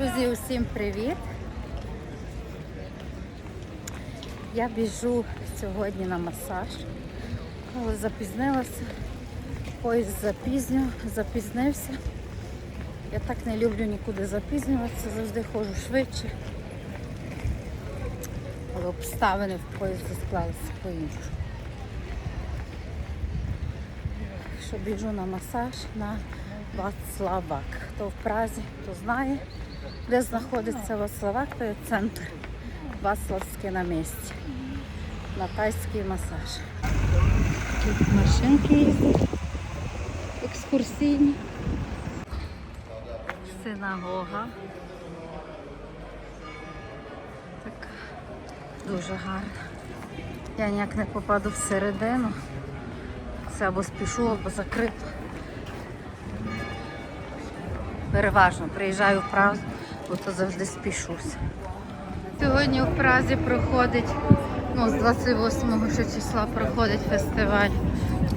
Друзі, усім привіт! Я біжу сьогодні на масаж, але запізнилася, поїзд запізню, запізнився. Я так не люблю нікуди запізнюватися, завжди ходжу швидше. Але обставини в поїзді склалися по-іншому. Що біжу на масаж на Вацлавак. Хто в Празі, хто знає, де знаходиться Вацлавак, то є центр Вацлавське на місці. На тайський масаж. Тут машинки їздять, екскурсійні. Синагога. Така дуже гарна. Я ніяк не попаду всередину. Це або спішу, або закрито. Переважно приїжджаю в Празу, бо то завжди спішуся. Сьогодні у Празі проходить, ну, з 28 ще числа проходить фестиваль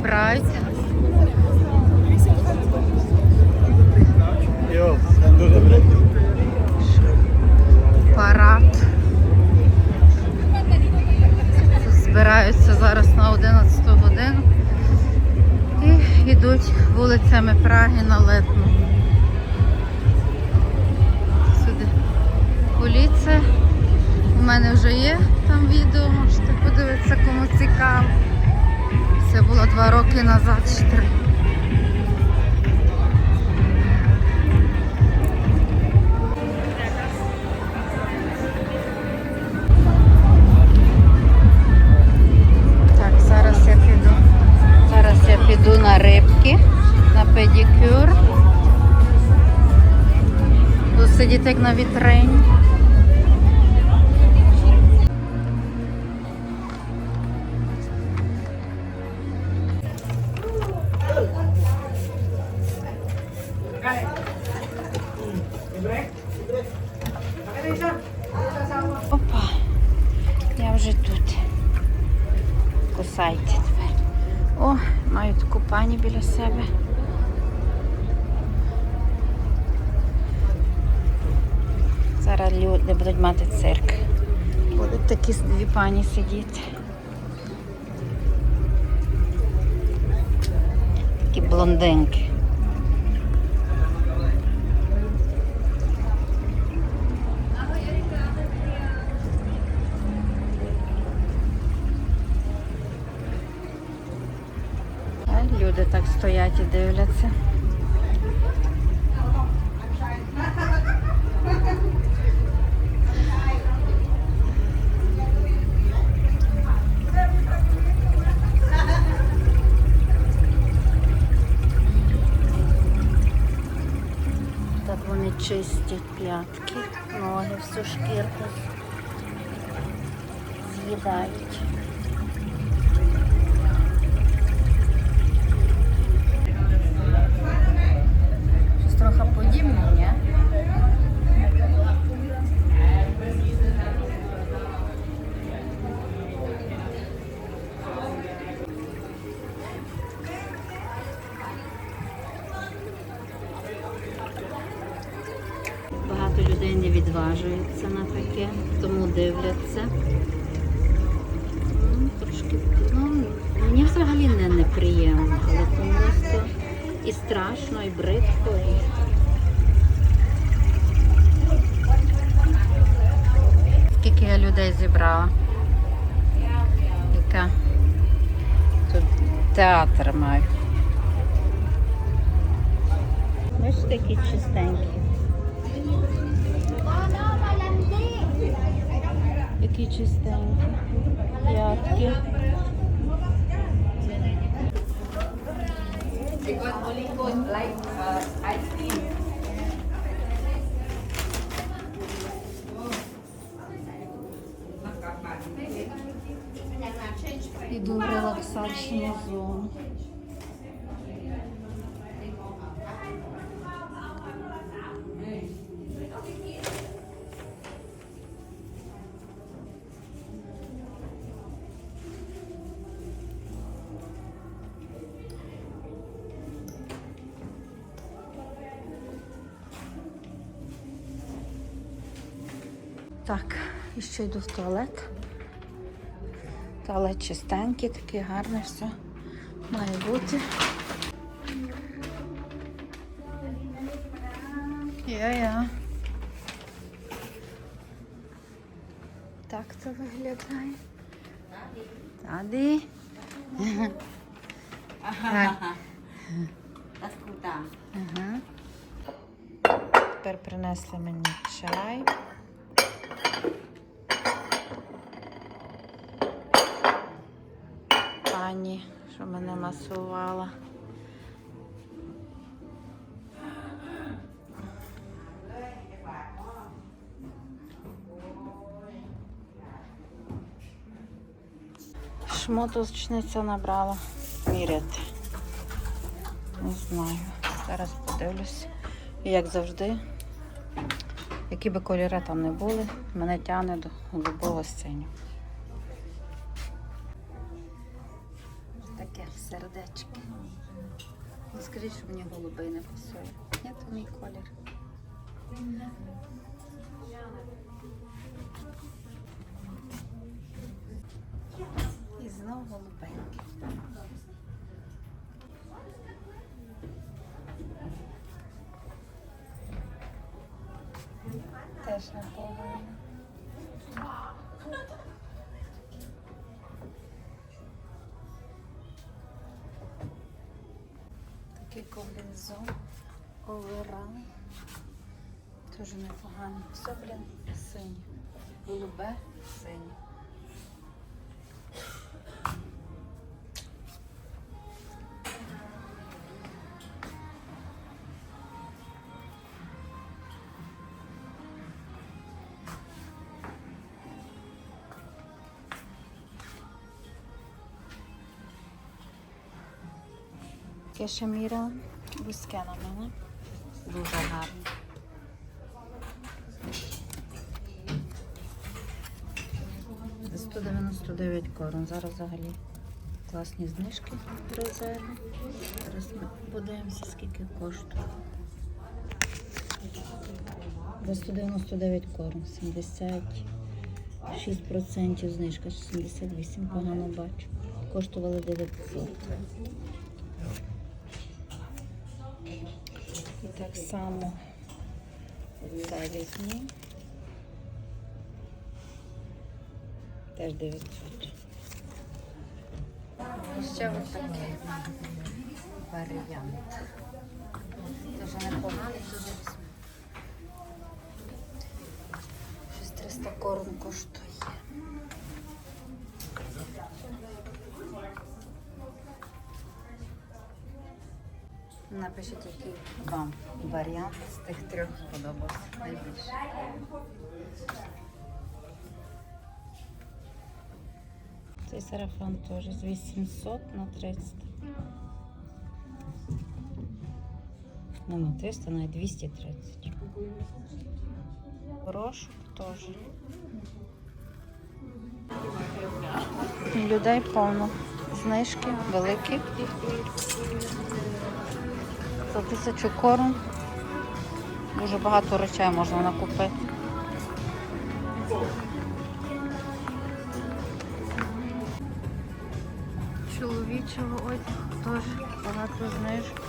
Прайд. Парад. Збираються зараз на 11 годину і йдуть вулицями Праги на Летну. Два роки назад, чи три. Так, зараз я піду. Зараз я піду на рибки, на педикюр. Буду сидіти як на вітрині. Опа, я вже тут. Кусайте тепер. О, маю таку пані біля себе. Зараз люди будуть мати цирк. Будуть такі дві пані сидіти. Такі блондинки. А люди так стоять і дивляться. Так вони чистять п'ятки, ноги, всю шкірку з'їдають. Людей не відважується на таке, тому дивляться. Ну, Трошки, ну, мені взагалі не неприємно, але то просто і страшно, і бридко. І... Скільки я людей зібрала? Яка? Тут театр маю. Бачите, такі чистенькі. Які чистенькі. П'ятки. Іду в релаксаційну зону. Так, і ще йду в туалет. Туалет чистенький, такий гарний, все має бути. Я-я. Так це виглядає. Так. Ascolta, Ага. Тепер принесли мені чай. Пані, мене. Шмоточниця набрала міряти. Не знаю. Зараз подивлюсь. Як завжди, які би кольори там не були, мене тягне до голубого синю. Скажіть, що мені голубий не пасує. Ні, то мій колір. І знову голубенький. Такий комбінзон, оверал. Дуже непогано. Все, блін, синє. Голубе, синє. Міряла. Вузьке на мене. Дуже гарне. За 199 корон. Зараз взагалі класні знижки резерви. Зараз ми подивимося, скільки коштує. За 199 корон. 76% знижка, 78 погано бачу. Коштували 900. Так само це візьму. Теж 900. І ще ось такий варіант. Дуже непоганий, дуже візьму. Щось 300 корон коштує. Напишіть, який вам варіант з тих трьох сподобався найбільше. Цей сарафан теж з 800 на 300. Ну, на 300, на 230. Горошок теж. Людей повно. Знижки великі. За тисячу корон. Дуже багато речей можна накупити. Чоловічого одягу теж багато знижок.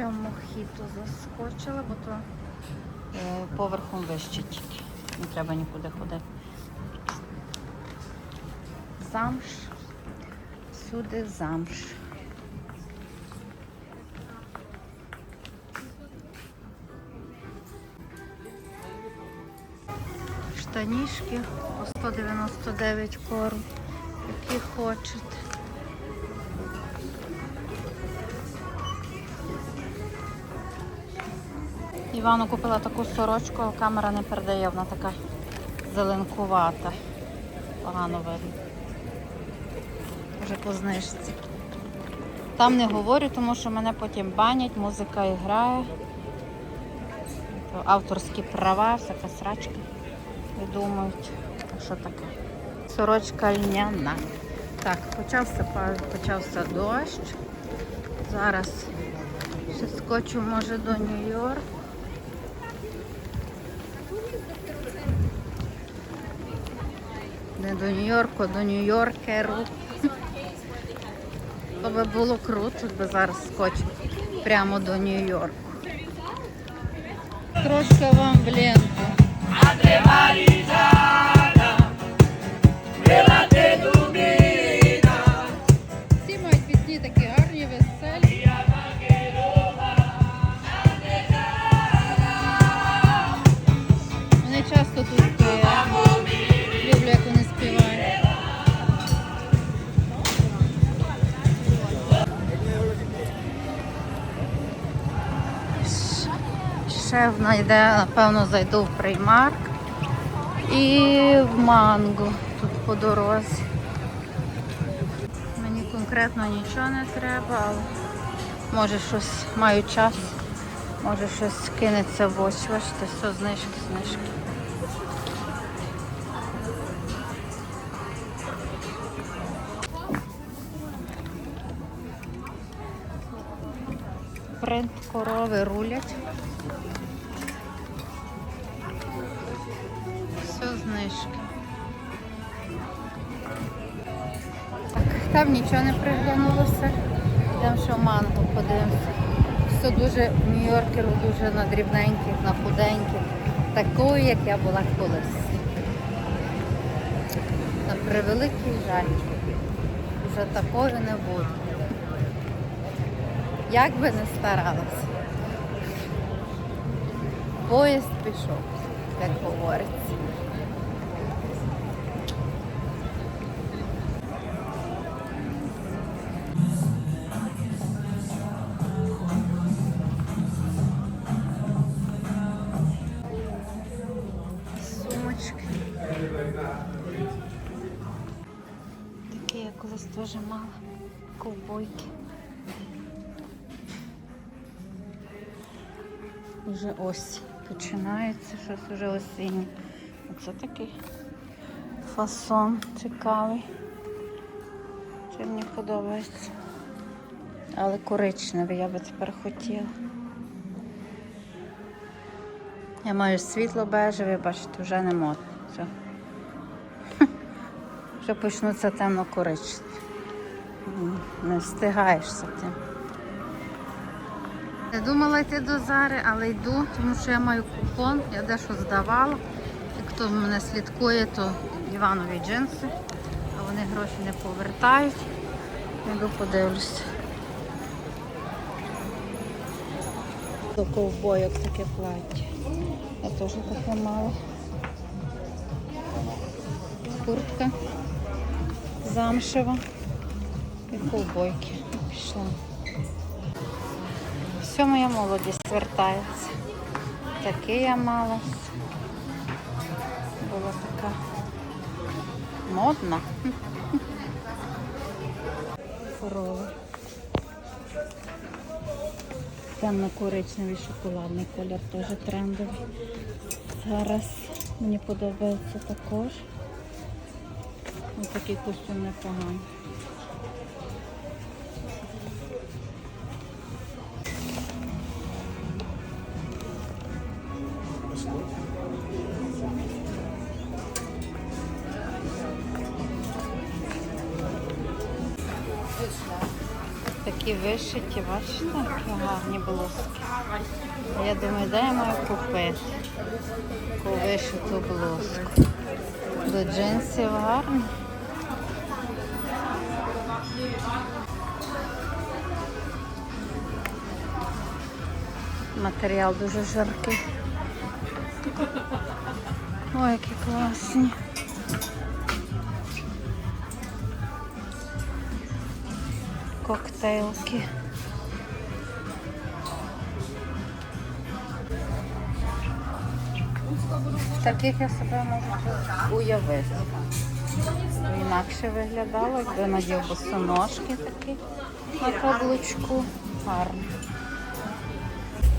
Ще в мохіто заскочила, бо то е, поверхом вище тільки. Не треба нікуди ходити. Замш. Всюди замш. штанішки по 199 корм, які хочете. Івану купила таку сорочку, але камера не передає, вона така зеленкувата. Погано видно. Вже по знижці. Там не говорю, тому що мене потім банять, музика грає. Авторські права, всяка срачка. Видумують. Що таке? Сорочка льняна. Так, почався, почався дощ. Зараз ще скочу, може, до Нью-Йорк. До Нью-Йорку, до Нью-Йоркеру. То би було круто, якби зараз скочив прямо до Нью-Йорку. Трошки вам в ленту. Ще знайде, напевно, зайду в приймарк і в манго тут по дорозі. Мені конкретно нічого не треба, але може щось маю час, може щось кинеться в очі. Бачите, все, знижки, знижки. Принт корови рулять. Там нічого не приглянулося. Ще в манго подивимося. Все дуже в Нью-Йоркеру дуже на дрібненьких, на худеньких. Такою, як я була колись. На превеликий жаль. Вже такою не буде. Як би не старалася. Поїзд пішов, як говориться. Вже ось починається щось вже осіннє. Оце такий фасон цікавий. Це мені подобається. Але коричневий я би тепер хотіла. Я маю світло бежеве, бачите, вже не модно. Все. Вже почнуться темно-коричневі. Не встигаєш за тим. Не думала йти до Зари, але йду, тому що я маю купон, я дещо здавала. І хто мене слідкує, то Іванові джинси, а вони гроші не повертають. Йду подивлюся. До ковбойок таке плаття. Я теж таке мала. Куртка замшева і ковбойки. Пішла. Все моя молодість вертається. Таке я мала. Була така модна. Корова. Темно-коричневий шоколадний колір теж трендовий. Зараз мені подобається також. Ось такий костюм непоганий. Вишиті, бачите, які гарні блузки. Я думаю, де я маю купити таку вишиту блузку. До джинсів гарно. Матеріал дуже жаркий. Ой, які класні. Коктейлки. Таких я себе можу уявити. Інакше виглядало, якби надів босоножки такі на каблучку. Гарно.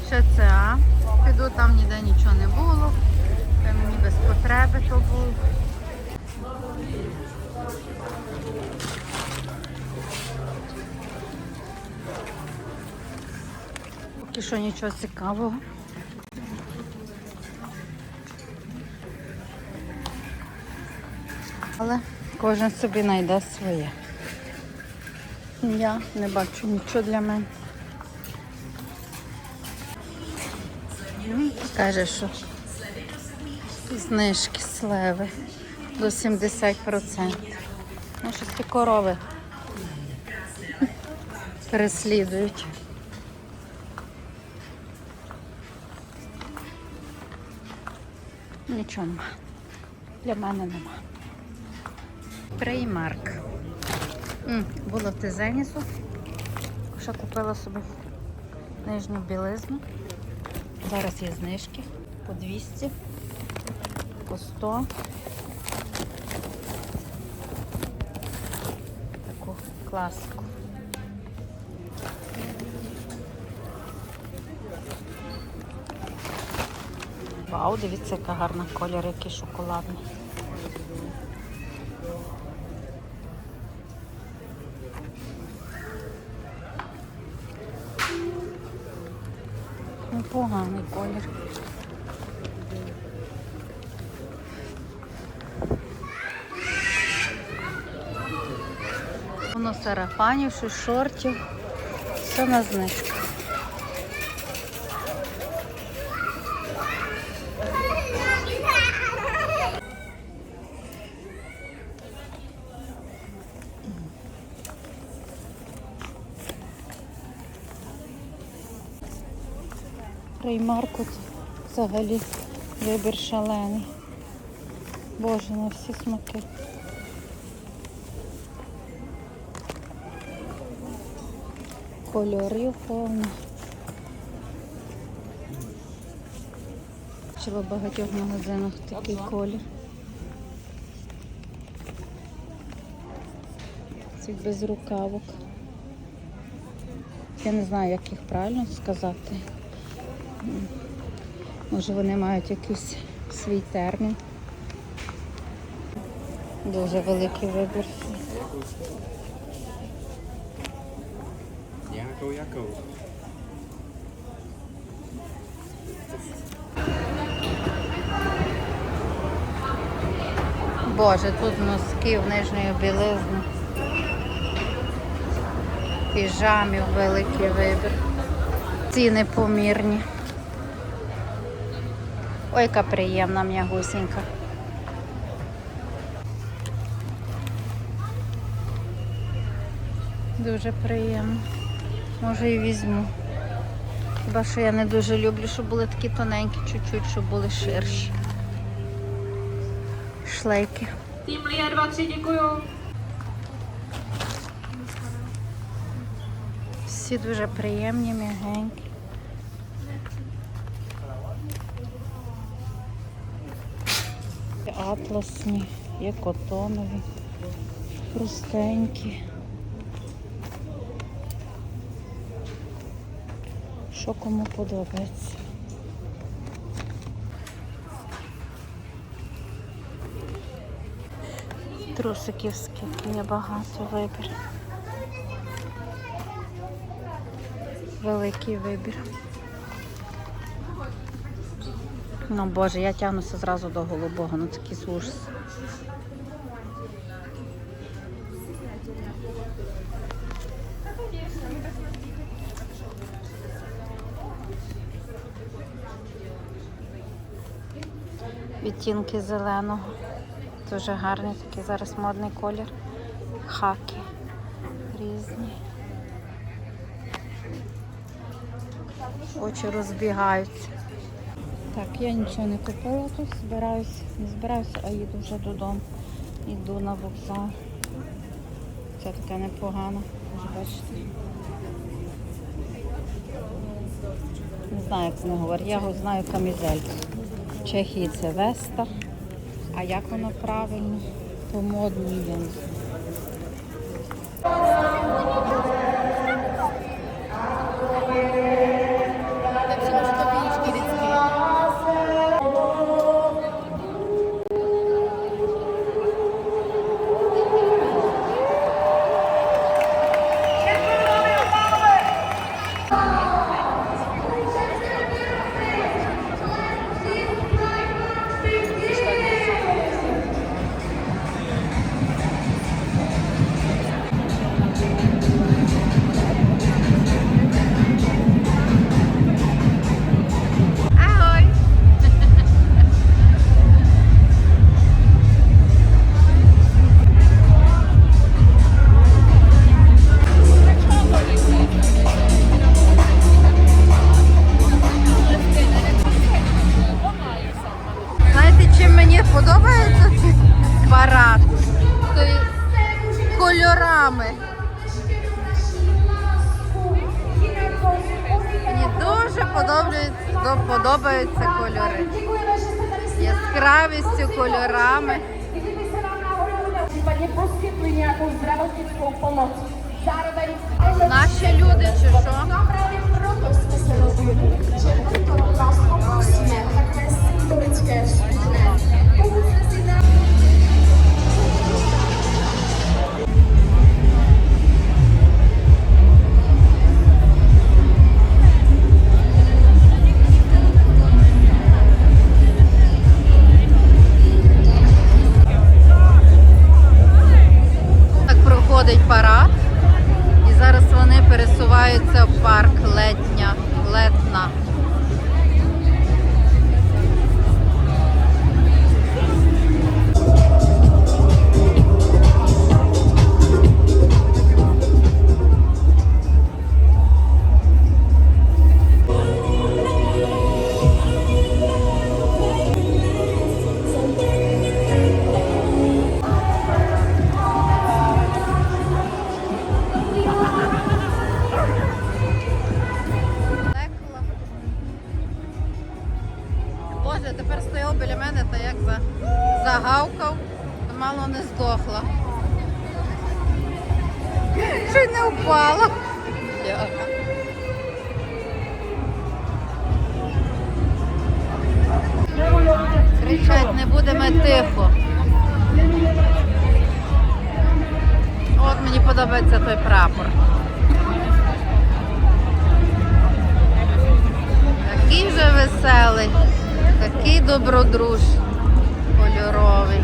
Ще це, а? Піду там ніде нічого не було. Це мені без потреби то було. Поки що нічого цікавого. Але кожен собі знайде своє. Я не бачу нічого для мене. Каже, що знижки сливи до 70%. Ну, щось ті корови переслідують. Нічого нема. Для мене нема. Преймарк. Було в Тезенісу. Ще купила собі нижню білизну. Зараз є знижки по 200, по 100. Таку класику. Вау, дивіться, яка гарна колір, який шоколадний. Непоганий колір. Воно сарафанів, шортів. Все на знижку. Реймарку взагалі вибір шалений. Боже, на всі смаки. Кольорів повно. Бачила в багатьох магазинах такий колір. Цих без рукавок. Я не знаю, як їх правильно сказати. Може вони мають якийсь свій термін. Дуже великий вибір. Jako, jako. Боже, тут носків нижньої білизни. Піжамів великий вибір. Ціни помірні. Ой, яка приємна м'ягусінька. Дуже приємно. Може і візьму. Хіба що я не дуже люблю, щоб були такі тоненькі, чуть-чуть, щоб були ширші. Шлейки. Tým Lia 2-3, děkuju. Всі дуже приємні, м'ягенькі. Атласні, є котонові, хрустенькі. Що кому подобається. Трусиків скільки є багато вибір. Великий вибір. Ну боже, я тягнуся зразу до голубого, ну такий ужас. Відтінки зеленого. Дуже гарний такий зараз модний колір. Хаки різні. Очі розбігаються. Так, я нічого не купила тут, збираюсь, не збираюся, а їду вже додому. Йду на вокзал. Це така непогана, вже бачите. Не знаю, як вони говорять. Я його знаю камізельку. В Чехії це Веста. А як воно правильно? По модній я не знаю. Подобаються, подобаються кольори. Яскравістю, кольорами. Наші люди чи що? právě proto jsme se rozhodli, проходить парад. І зараз вони пересуваються в парк Летня. будемо тихо. От мені подобається той прапор. Такий же веселий, такий добродружний, кольоровий.